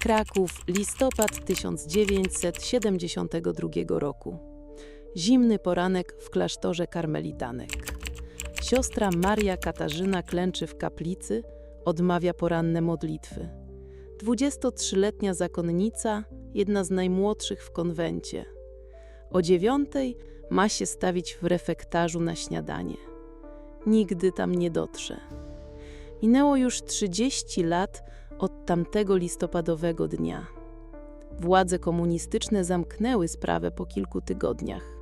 Kraków, listopad 1972 roku. Zimny poranek w klasztorze karmelitanek. Siostra Maria Katarzyna klęczy w kaplicy, odmawia poranne modlitwy. 23-letnia zakonnica, jedna z najmłodszych w konwencie. O dziewiątej ma się stawić w refektarzu na śniadanie. Nigdy tam nie dotrze. Minęło już 30 lat od tamtego listopadowego dnia. Władze komunistyczne zamknęły sprawę po kilku tygodniach.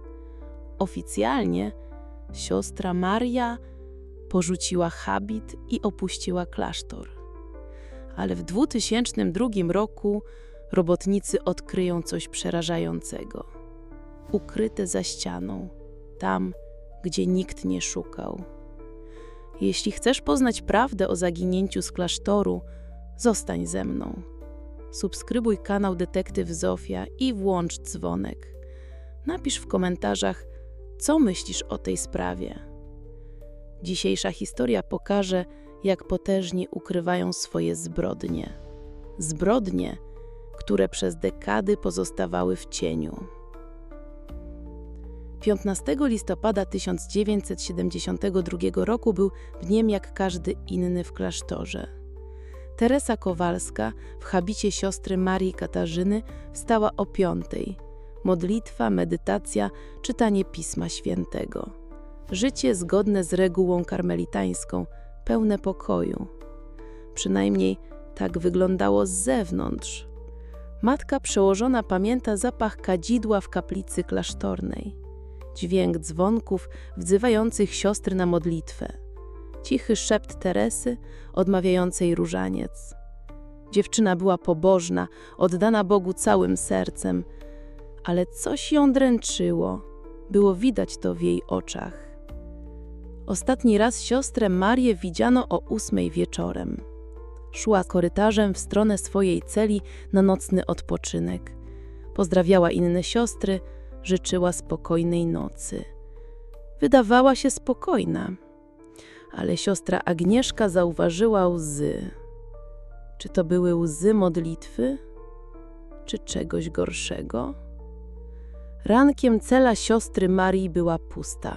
Oficjalnie siostra Maria porzuciła habit i opuściła klasztor. Ale w 2002 roku robotnicy odkryją coś przerażającego. Ukryte za ścianą, tam, gdzie nikt nie szukał. Jeśli chcesz poznać prawdę o zaginięciu z klasztoru, zostań ze mną. Subskrybuj kanał Detektyw Zofia i włącz dzwonek. Napisz w komentarzach, co myślisz o tej sprawie. Dzisiejsza historia pokaże, jak potężnie ukrywają swoje zbrodnie. Zbrodnie, które przez dekady pozostawały w cieniu. 15 listopada 1972 roku był dniem jak każdy inny w klasztorze. Teresa Kowalska w habicie siostry Marii Katarzyny wstała o piątej. Modlitwa, medytacja, czytanie Pisma Świętego. Życie zgodne z regułą karmelitańską, pełne pokoju. Przynajmniej tak wyglądało z zewnątrz. Matka przełożona pamięta zapach kadzidła w kaplicy klasztornej dźwięk dzwonków wzywających siostry na modlitwę, cichy szept Teresy odmawiającej różaniec. Dziewczyna była pobożna, oddana Bogu całym sercem, ale coś ją dręczyło. Było widać to w jej oczach. Ostatni raz siostrę Marię widziano o ósmej wieczorem. Szła korytarzem w stronę swojej celi na nocny odpoczynek. Pozdrawiała inne siostry, życzyła spokojnej nocy. Wydawała się spokojna, ale siostra Agnieszka zauważyła łzy. Czy to były łzy modlitwy, czy czegoś gorszego? Rankiem cela siostry Marii była pusta.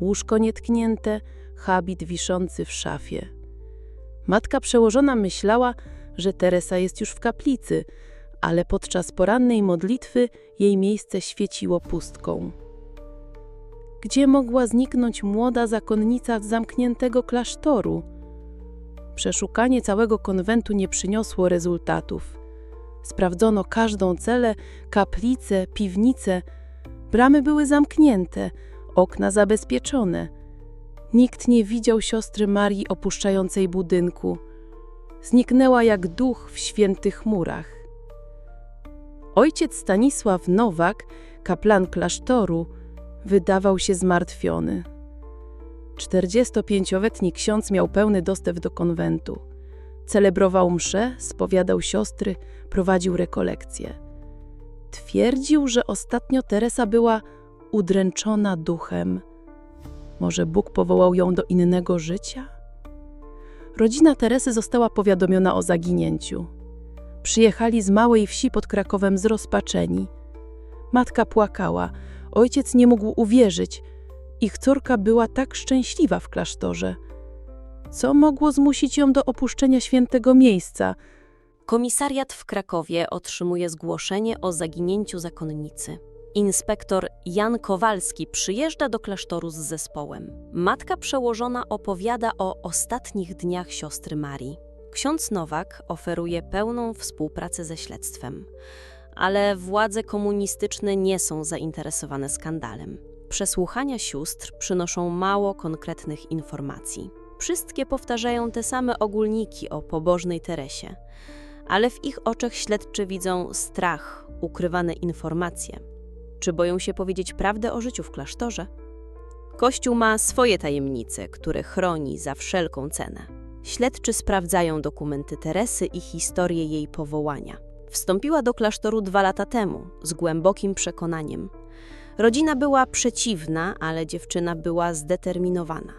Łóżko nietknięte, habit wiszący w szafie. Matka przełożona myślała, że Teresa jest już w kaplicy, ale podczas porannej modlitwy jej miejsce świeciło pustką. Gdzie mogła zniknąć młoda zakonnica z zamkniętego klasztoru? Przeszukanie całego konwentu nie przyniosło rezultatów. Sprawdzono każdą celę, kaplicę, piwnicę. Bramy były zamknięte, okna zabezpieczone. Nikt nie widział siostry Marii opuszczającej budynku. Zniknęła jak duch w świętych murach. Ojciec Stanisław Nowak, kaplan klasztoru, wydawał się zmartwiony. 45-letni ksiądz miał pełny dostęp do konwentu. Celebrował msze, spowiadał siostry, prowadził rekolekcje. Twierdził, że ostatnio Teresa była udręczona duchem. Może Bóg powołał ją do innego życia? Rodzina Teresy została powiadomiona o zaginięciu. Przyjechali z małej wsi pod Krakowem zrozpaczeni. Matka płakała, ojciec nie mógł uwierzyć. Ich córka była tak szczęśliwa w klasztorze. Co mogło zmusić ją do opuszczenia świętego miejsca? Komisariat w Krakowie otrzymuje zgłoszenie o zaginięciu zakonnicy. Inspektor Jan Kowalski przyjeżdża do klasztoru z zespołem. Matka przełożona opowiada o ostatnich dniach siostry Marii. Ksiądz Nowak oferuje pełną współpracę ze śledztwem, ale władze komunistyczne nie są zainteresowane skandalem. Przesłuchania sióstr przynoszą mało konkretnych informacji. Wszystkie powtarzają te same ogólniki o pobożnej Teresie, ale w ich oczach śledczy widzą strach, ukrywane informacje. Czy boją się powiedzieć prawdę o życiu w klasztorze? Kościół ma swoje tajemnice, które chroni za wszelką cenę. Śledczy sprawdzają dokumenty Teresy i historię jej powołania. Wstąpiła do klasztoru dwa lata temu, z głębokim przekonaniem. Rodzina była przeciwna, ale dziewczyna była zdeterminowana.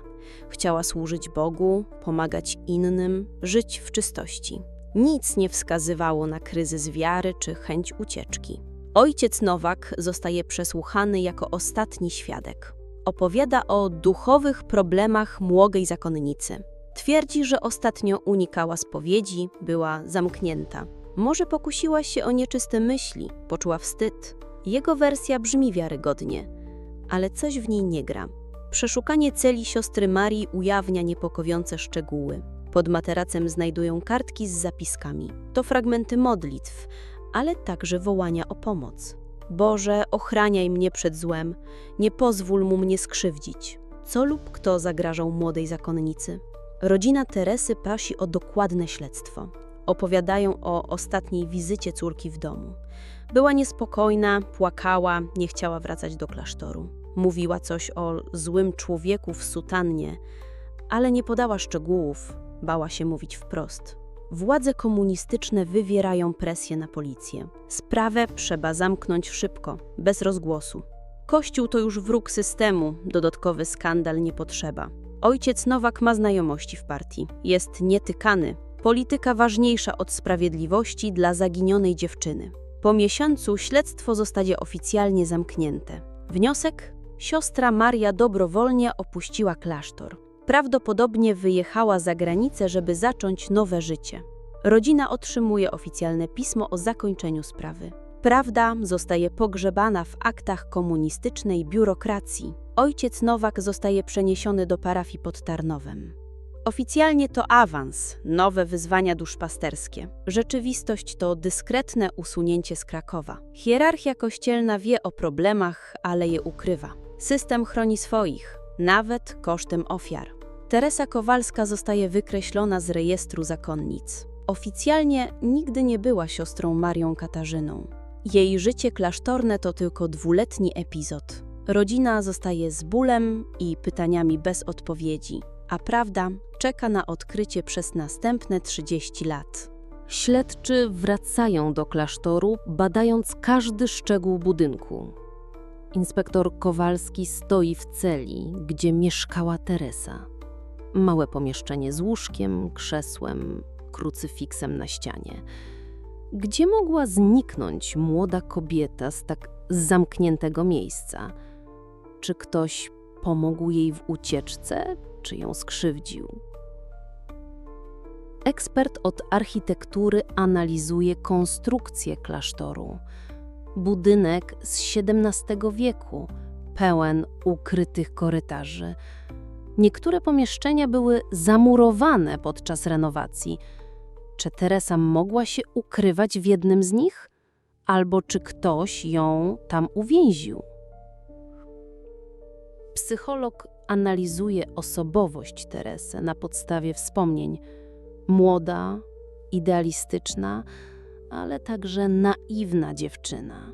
Chciała służyć Bogu, pomagać innym, żyć w czystości. Nic nie wskazywało na kryzys wiary czy chęć ucieczki. Ojciec Nowak zostaje przesłuchany jako ostatni świadek. Opowiada o duchowych problemach młodej zakonnicy. Twierdzi, że ostatnio unikała spowiedzi, była zamknięta. Może pokusiła się o nieczyste myśli, poczuła wstyd. Jego wersja brzmi wiarygodnie, ale coś w niej nie gra. Przeszukanie celi siostry Marii ujawnia niepokojące szczegóły. Pod materacem znajdują kartki z zapiskami. To fragmenty modlitw, ale także wołania o pomoc. Boże, ochraniaj mnie przed złem, nie pozwól mu mnie skrzywdzić. Co lub kto zagrażał młodej zakonnicy? Rodzina Teresy pasi o dokładne śledztwo. Opowiadają o ostatniej wizycie córki w domu. Była niespokojna, płakała, nie chciała wracać do klasztoru. Mówiła coś o złym człowieku w sutannie, ale nie podała szczegółów, bała się mówić wprost. Władze komunistyczne wywierają presję na policję. Sprawę trzeba zamknąć szybko, bez rozgłosu. Kościół to już wróg systemu, dodatkowy skandal nie potrzeba. Ojciec Nowak ma znajomości w partii, jest nietykany. Polityka ważniejsza od sprawiedliwości dla zaginionej dziewczyny. Po miesiącu śledztwo zostanie oficjalnie zamknięte. Wniosek? Siostra Maria dobrowolnie opuściła klasztor. Prawdopodobnie wyjechała za granicę, żeby zacząć nowe życie. Rodzina otrzymuje oficjalne pismo o zakończeniu sprawy. Prawda zostaje pogrzebana w aktach komunistycznej biurokracji. Ojciec Nowak zostaje przeniesiony do parafii pod Tarnowem. Oficjalnie to awans, nowe wyzwania duszpasterskie. Rzeczywistość to dyskretne usunięcie z Krakowa. Hierarchia kościelna wie o problemach, ale je ukrywa. System chroni swoich, nawet kosztem ofiar. Teresa Kowalska zostaje wykreślona z rejestru zakonnic. Oficjalnie nigdy nie była siostrą Marią Katarzyną. Jej życie klasztorne to tylko dwuletni epizod. Rodzina zostaje z bólem i pytaniami bez odpowiedzi, a prawda czeka na odkrycie przez następne 30 lat. Śledczy wracają do klasztoru, badając każdy szczegół budynku. Inspektor Kowalski stoi w celi, gdzie mieszkała Teresa. Małe pomieszczenie z łóżkiem, krzesłem, krucyfiksem na ścianie. Gdzie mogła zniknąć młoda kobieta z tak zamkniętego miejsca? Czy ktoś pomógł jej w ucieczce, czy ją skrzywdził? Ekspert od architektury analizuje konstrukcję klasztoru. Budynek z XVII wieku, pełen ukrytych korytarzy. Niektóre pomieszczenia były zamurowane podczas renowacji. Czy Teresa mogła się ukrywać w jednym z nich? Albo czy ktoś ją tam uwięził? Psycholog analizuje osobowość Teresy na podstawie wspomnień. Młoda, idealistyczna, ale także naiwna dziewczyna.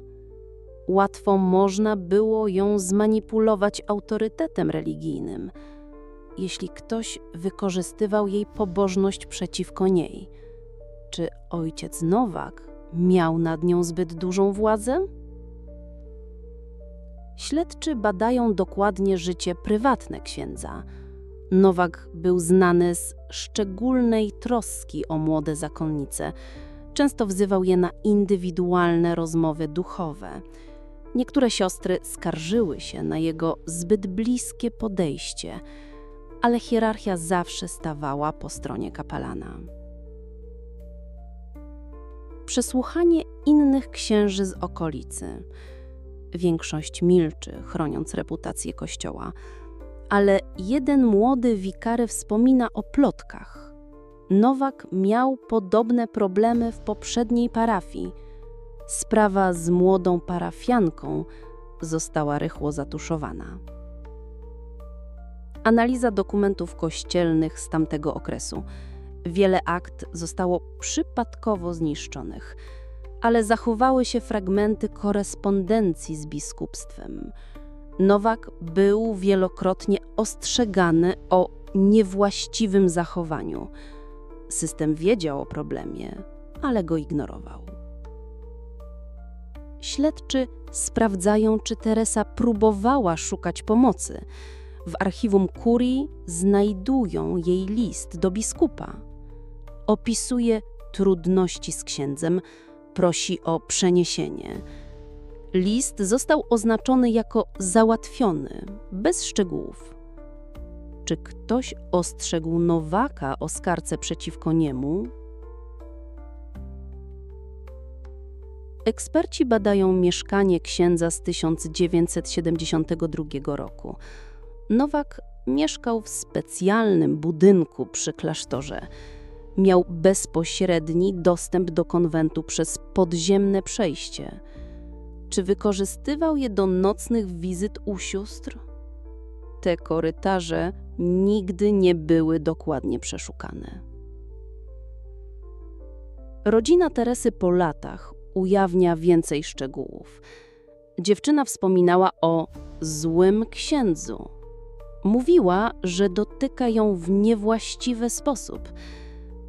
Łatwo można było ją zmanipulować autorytetem religijnym, jeśli ktoś wykorzystywał jej pobożność przeciwko niej. Czy ojciec Nowak miał nad nią zbyt dużą władzę? Śledczy badają dokładnie życie prywatne księdza. Nowak był znany z szczególnej troski o młode zakonnice. Często wzywał je na indywidualne rozmowy duchowe. Niektóre siostry skarżyły się na jego zbyt bliskie podejście, ale hierarchia zawsze stawała po stronie kapelana. Przesłuchanie innych księży z okolicy. Większość milczy, chroniąc reputację kościoła, ale jeden młody wikary wspomina o plotkach. Nowak miał podobne problemy w poprzedniej parafii. Sprawa z młodą parafianką została rychło zatuszowana. Analiza dokumentów kościelnych z tamtego okresu. Wiele akt zostało przypadkowo zniszczonych, ale zachowały się fragmenty korespondencji z biskupstwem. Nowak był wielokrotnie ostrzegany o niewłaściwym zachowaniu. System wiedział o problemie, ale go ignorował. Śledczy sprawdzają, czy Teresa próbowała szukać pomocy. W archiwum kurii znajdują jej list do biskupa. Opisuje trudności z księdzem, prosi o przeniesienie. List został oznaczony jako załatwiony, bez szczegółów. Czy ktoś ostrzegł Nowaka o skarce przeciwko niemu? Eksperci badają mieszkanie księdza z 1972 roku. Nowak mieszkał w specjalnym budynku przy klasztorze. Miał bezpośredni dostęp do konwentu przez podziemne przejście. Czy wykorzystywał je do nocnych wizyt u sióstr? Te korytarze nigdy nie były dokładnie przeszukane. Rodzina Teresy po latach ujawnia więcej szczegółów. Dziewczyna wspominała o złym księdzu. Mówiła, że dotyka ją w niewłaściwy sposób.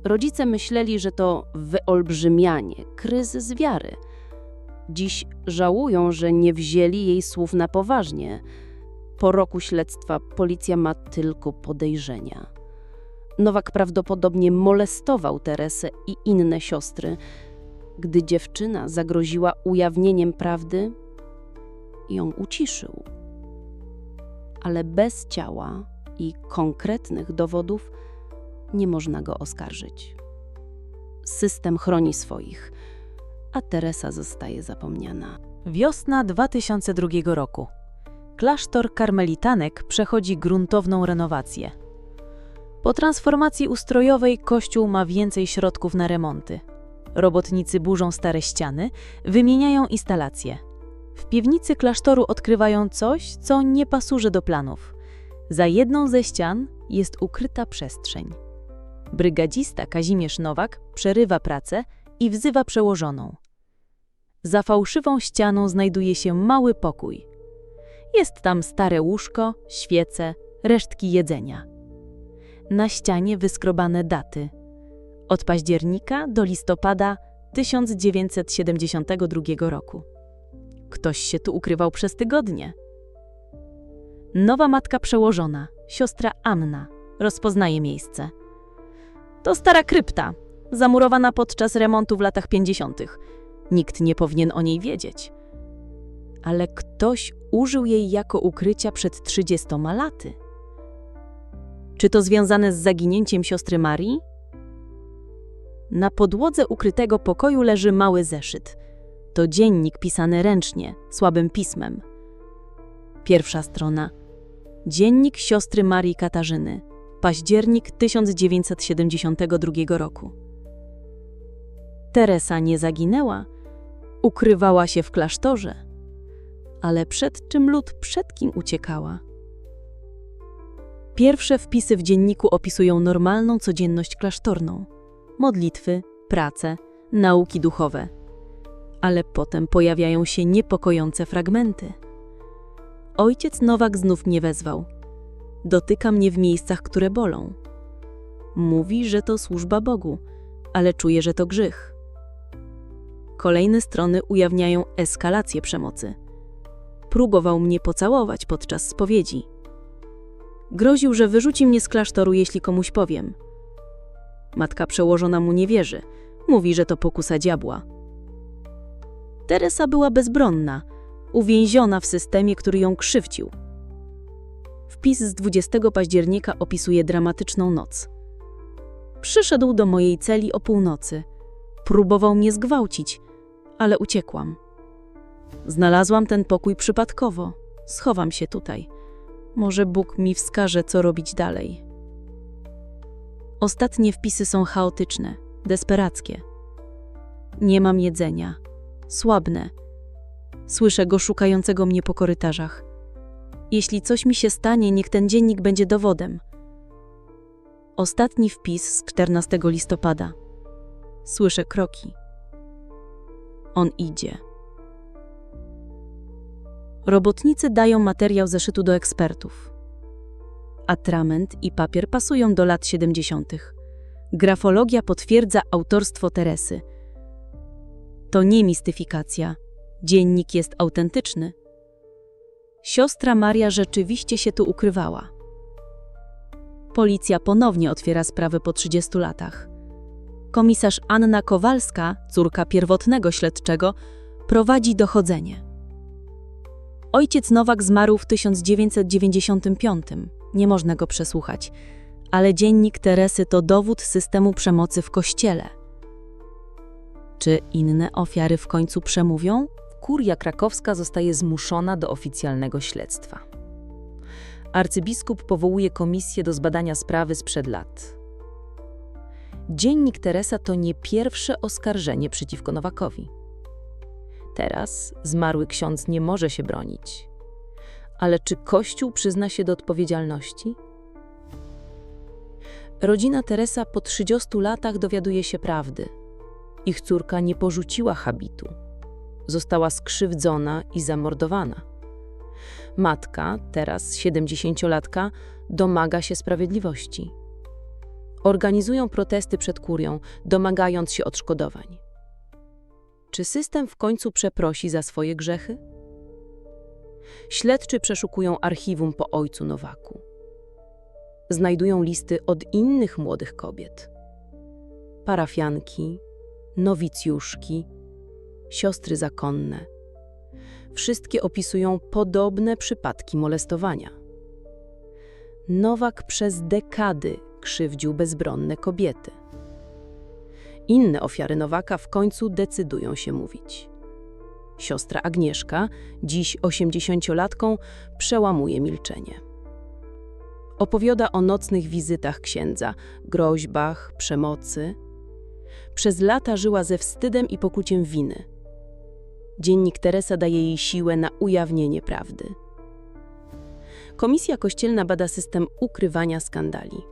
Rodzice myśleli, że to wyolbrzymianie, kryzys wiary. Dziś żałują, że nie wzięli jej słów na poważnie. Po roku śledztwa policja ma tylko podejrzenia. Nowak prawdopodobnie molestował Teresę i inne siostry. Gdy dziewczyna zagroziła ujawnieniem prawdy, ją uciszył. Ale bez ciała i konkretnych dowodów nie można go oskarżyć. System chroni swoich, a Teresa zostaje zapomniana. Wiosna 2002 roku. Klasztor karmelitanek przechodzi gruntowną renowację. Po transformacji ustrojowej kościół ma więcej środków na remonty. Robotnicy burzą stare ściany, wymieniają instalacje. W piwnicy klasztoru odkrywają coś, co nie pasuje do planów. Za jedną ze ścian jest ukryta przestrzeń. Brygadzista Kazimierz Nowak przerywa pracę i wzywa przełożoną. Za fałszywą ścianą znajduje się mały pokój. Jest tam stare łóżko, świece, resztki jedzenia. Na ścianie wyskrobane daty. Od października do listopada 1972 roku. Ktoś się tu ukrywał przez tygodnie. Nowa matka przełożona, siostra Anna, rozpoznaje miejsce. To stara krypta, zamurowana podczas remontu w latach 50. Nikt nie powinien o niej wiedzieć. Ale ktoś użył jej jako ukrycia przed 30 laty. Czy to związane z zaginięciem siostry Marii? Na podłodze ukrytego pokoju leży mały zeszyt. To dziennik pisany ręcznie, słabym pismem. Pierwsza strona. Dziennik siostry Marii Katarzyny. Październik 1972 roku. Teresa nie zaginęła, ukrywała się w klasztorze. Ale przed czym lud przed kim uciekała? Pierwsze wpisy w dzienniku opisują normalną codzienność klasztorną modlitwy, pracę, nauki duchowe. Ale potem pojawiają się niepokojące fragmenty. Ojciec Nowak znów mnie wezwał. Dotyka mnie w miejscach, które bolą. Mówi, że to służba Bogu, ale czuje, że to grzech. Kolejne strony ujawniają eskalację przemocy. Próbował mnie pocałować podczas spowiedzi. Groził, że wyrzuci mnie z klasztoru, jeśli komuś powiem. Matka przełożona mu nie wierzy. Mówi, że to pokusa diabła. Teresa była bezbronna, uwięziona w systemie, który ją krzywdził. Wpis z 20 października opisuje dramatyczną noc. Przyszedł do mojej celi o północy. Próbował mnie zgwałcić, ale uciekłam. Znalazłam ten pokój przypadkowo. Schowam się tutaj. Może Bóg mi wskaże, co robić dalej. Ostatnie wpisy są chaotyczne, desperackie. Nie mam jedzenia. Słabnę. Słyszę go szukającego mnie po korytarzach. Jeśli coś mi się stanie, niech ten dziennik będzie dowodem. Ostatni wpis z 14 listopada. Słyszę kroki. On idzie. Robotnicy dają materiał zeszytu do ekspertów. Atrament i papier pasują do lat 70. Grafologia potwierdza autorstwo Teresy. To nie mistyfikacja. Dziennik jest autentyczny. Siostra Maria rzeczywiście się tu ukrywała. Policja ponownie otwiera sprawę po 30 latach. Komisarz Anna Kowalska, córka pierwotnego śledczego, prowadzi dochodzenie. Ojciec Nowak zmarł w 1995. Nie można go przesłuchać, ale dziennik Teresy to dowód systemu przemocy w kościele. Czy inne ofiary w końcu przemówią? Kuria krakowska zostaje zmuszona do oficjalnego śledztwa. Arcybiskup powołuje komisję do zbadania sprawy sprzed lat. Dziennik Teresa to nie pierwsze oskarżenie przeciwko Nowakowi. Teraz zmarły ksiądz nie może się bronić. Ale czy Kościół przyzna się do odpowiedzialności? Rodzina Teresa po 30 latach dowiaduje się prawdy. Ich córka nie porzuciła habitu została skrzywdzona i zamordowana. Matka, teraz 70-latka, domaga się sprawiedliwości. Organizują protesty przed kurią, domagając się odszkodowań. Czy system w końcu przeprosi za swoje grzechy? Śledczy przeszukują archiwum po ojcu Nowaku. Znajdują listy od innych młodych kobiet. Parafianki, nowicjuszki, siostry zakonne. Wszystkie opisują podobne przypadki molestowania. Nowak przez dekady krzywdził bezbronne kobiety. Inne ofiary Nowaka w końcu decydują się mówić. Siostra Agnieszka, dziś osiemdziesięciolatką, przełamuje milczenie. Opowiada o nocnych wizytach księdza, groźbach, przemocy. Przez lata żyła ze wstydem i pokutiem winy – Dziennik Teresa daje jej siłę na ujawnienie prawdy. Komisja kościelna bada system ukrywania skandali.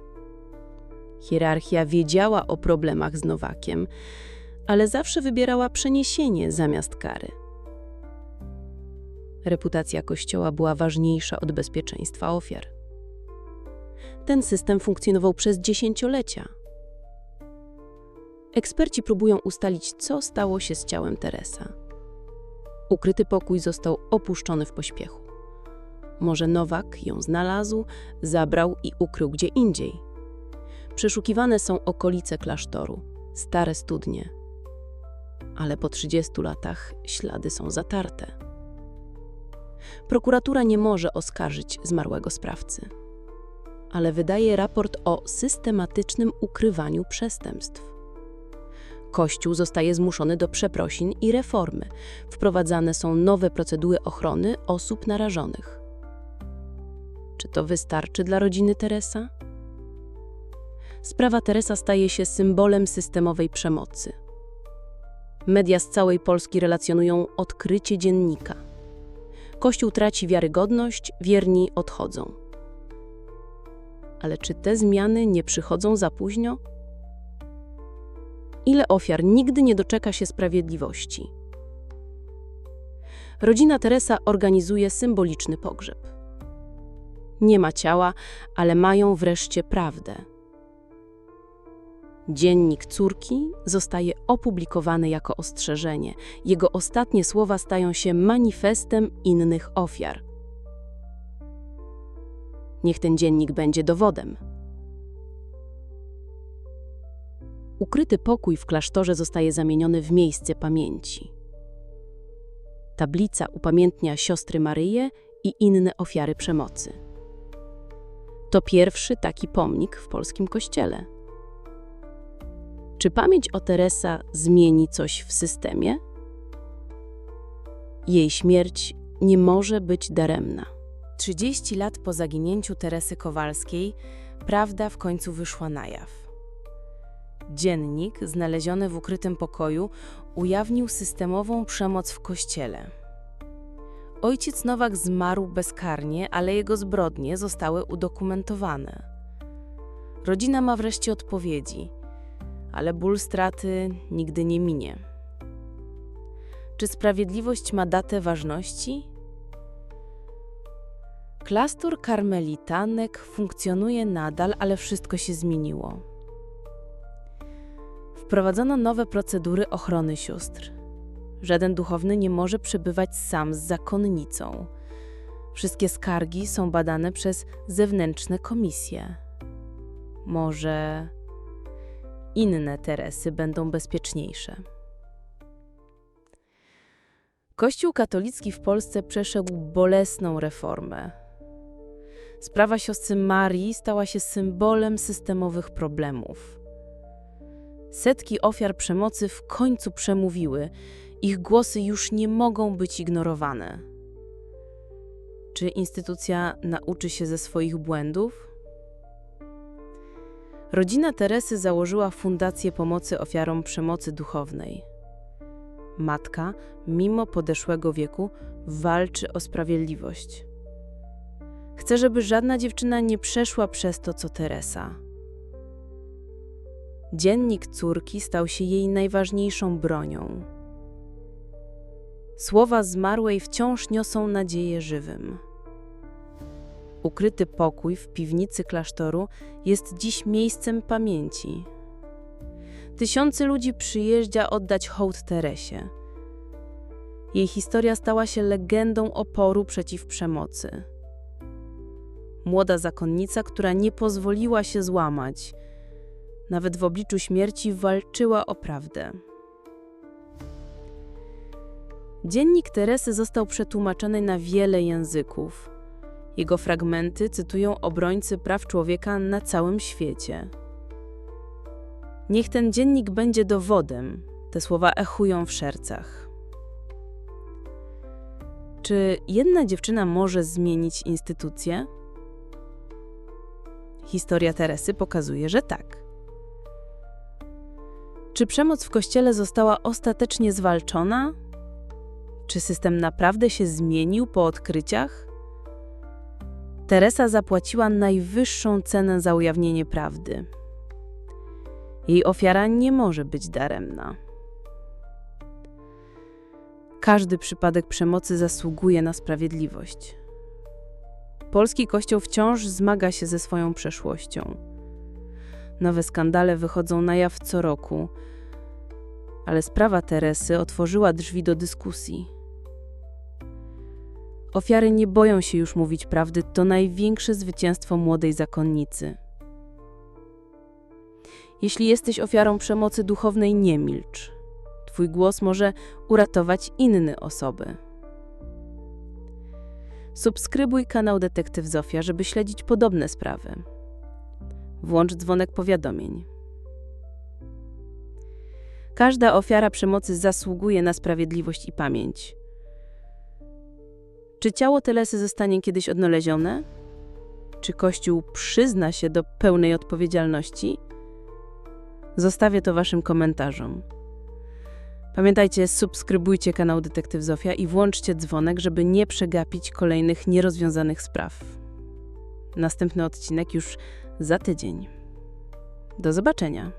Hierarchia wiedziała o problemach z Nowakiem, ale zawsze wybierała przeniesienie zamiast kary. Reputacja Kościoła była ważniejsza od bezpieczeństwa ofiar. Ten system funkcjonował przez dziesięciolecia. Eksperci próbują ustalić, co stało się z ciałem Teresa. Ukryty pokój został opuszczony w pośpiechu. Może Nowak ją znalazł, zabrał i ukrył gdzie indziej. Przeszukiwane są okolice klasztoru, stare studnie. Ale po 30 latach ślady są zatarte. Prokuratura nie może oskarżyć zmarłego sprawcy, ale wydaje raport o systematycznym ukrywaniu przestępstw. Kościół zostaje zmuszony do przeprosin i reformy. Wprowadzane są nowe procedury ochrony osób narażonych. Czy to wystarczy dla rodziny Teresa? Sprawa Teresa staje się symbolem systemowej przemocy. Media z całej Polski relacjonują odkrycie dziennika. Kościół traci wiarygodność, wierni odchodzą. Ale czy te zmiany nie przychodzą za późno? Ile ofiar nigdy nie doczeka się sprawiedliwości? Rodzina Teresa organizuje symboliczny pogrzeb. Nie ma ciała, ale mają wreszcie prawdę. Dziennik córki zostaje opublikowany jako ostrzeżenie. Jego ostatnie słowa stają się manifestem innych ofiar. Niech ten dziennik będzie dowodem. Ukryty pokój w klasztorze zostaje zamieniony w miejsce pamięci. Tablica upamiętnia siostry Maryję i inne ofiary przemocy. To pierwszy taki pomnik w polskim kościele. Czy pamięć o Teresa zmieni coś w systemie? Jej śmierć nie może być daremna. 30 lat po zaginięciu Teresy Kowalskiej prawda w końcu wyszła na jaw. Dziennik, znaleziony w ukrytym pokoju, ujawnił systemową przemoc w kościele. Ojciec Nowak zmarł bezkarnie, ale jego zbrodnie zostały udokumentowane. Rodzina ma wreszcie odpowiedzi, ale ból straty nigdy nie minie. Czy sprawiedliwość ma datę ważności? Klasztor karmelitanek funkcjonuje nadal, ale wszystko się zmieniło. Wprowadzono nowe procedury ochrony sióstr. Żaden duchowny nie może przebywać sam z zakonnicą. Wszystkie skargi są badane przez zewnętrzne komisje. Może inne Teresy będą bezpieczniejsze. Kościół katolicki w Polsce przeszedł bolesną reformę. Sprawa siostry Marii stała się symbolem systemowych problemów. Setki ofiar przemocy w końcu przemówiły, ich głosy już nie mogą być ignorowane. Czy instytucja nauczy się ze swoich błędów? Rodzina Teresy założyła Fundację Pomocy Ofiarom Przemocy Duchownej. Matka, mimo podeszłego wieku, walczy o sprawiedliwość. Chce, żeby żadna dziewczyna nie przeszła przez to, co Teresa. Dziennik córki stał się jej najważniejszą bronią. Słowa zmarłej wciąż niosą nadzieję żywym. Ukryty pokój w piwnicy klasztoru jest dziś miejscem pamięci. Tysiące ludzi przyjeżdża oddać hołd Teresie. Jej historia stała się legendą oporu przeciw przemocy. Młoda zakonnica, która nie pozwoliła się złamać, nawet w obliczu śmierci walczyła o prawdę. Dziennik Teresy został przetłumaczony na wiele języków. Jego fragmenty cytują obrońcy praw człowieka na całym świecie. Niech ten dziennik będzie dowodem, te słowa echują w sercach. Czy jedna dziewczyna może zmienić instytucję? Historia Teresy pokazuje, że tak. Czy przemoc w kościele została ostatecznie zwalczona? Czy system naprawdę się zmienił po odkryciach? Teresa zapłaciła najwyższą cenę za ujawnienie prawdy. Jej ofiara nie może być daremna. Każdy przypadek przemocy zasługuje na sprawiedliwość. Polski Kościół wciąż zmaga się ze swoją przeszłością. Nowe skandale wychodzą na jaw co roku, ale sprawa Teresy otworzyła drzwi do dyskusji. Ofiary nie boją się już mówić prawdy, to największe zwycięstwo młodej zakonnicy. Jeśli jesteś ofiarą przemocy duchownej, nie milcz. Twój głos może uratować inne osoby. Subskrybuj kanał Detektyw Zofia, żeby śledzić podobne sprawy. Włącz dzwonek powiadomień. Każda ofiara przemocy zasługuje na sprawiedliwość i pamięć. Czy ciało Telesy zostanie kiedyś odnalezione? Czy Kościół przyzna się do pełnej odpowiedzialności? Zostawię to Waszym komentarzom. Pamiętajcie, subskrybujcie kanał Detektyw Zofia i włączcie dzwonek, żeby nie przegapić kolejnych nierozwiązanych spraw. Następny odcinek już za tydzień. Do zobaczenia.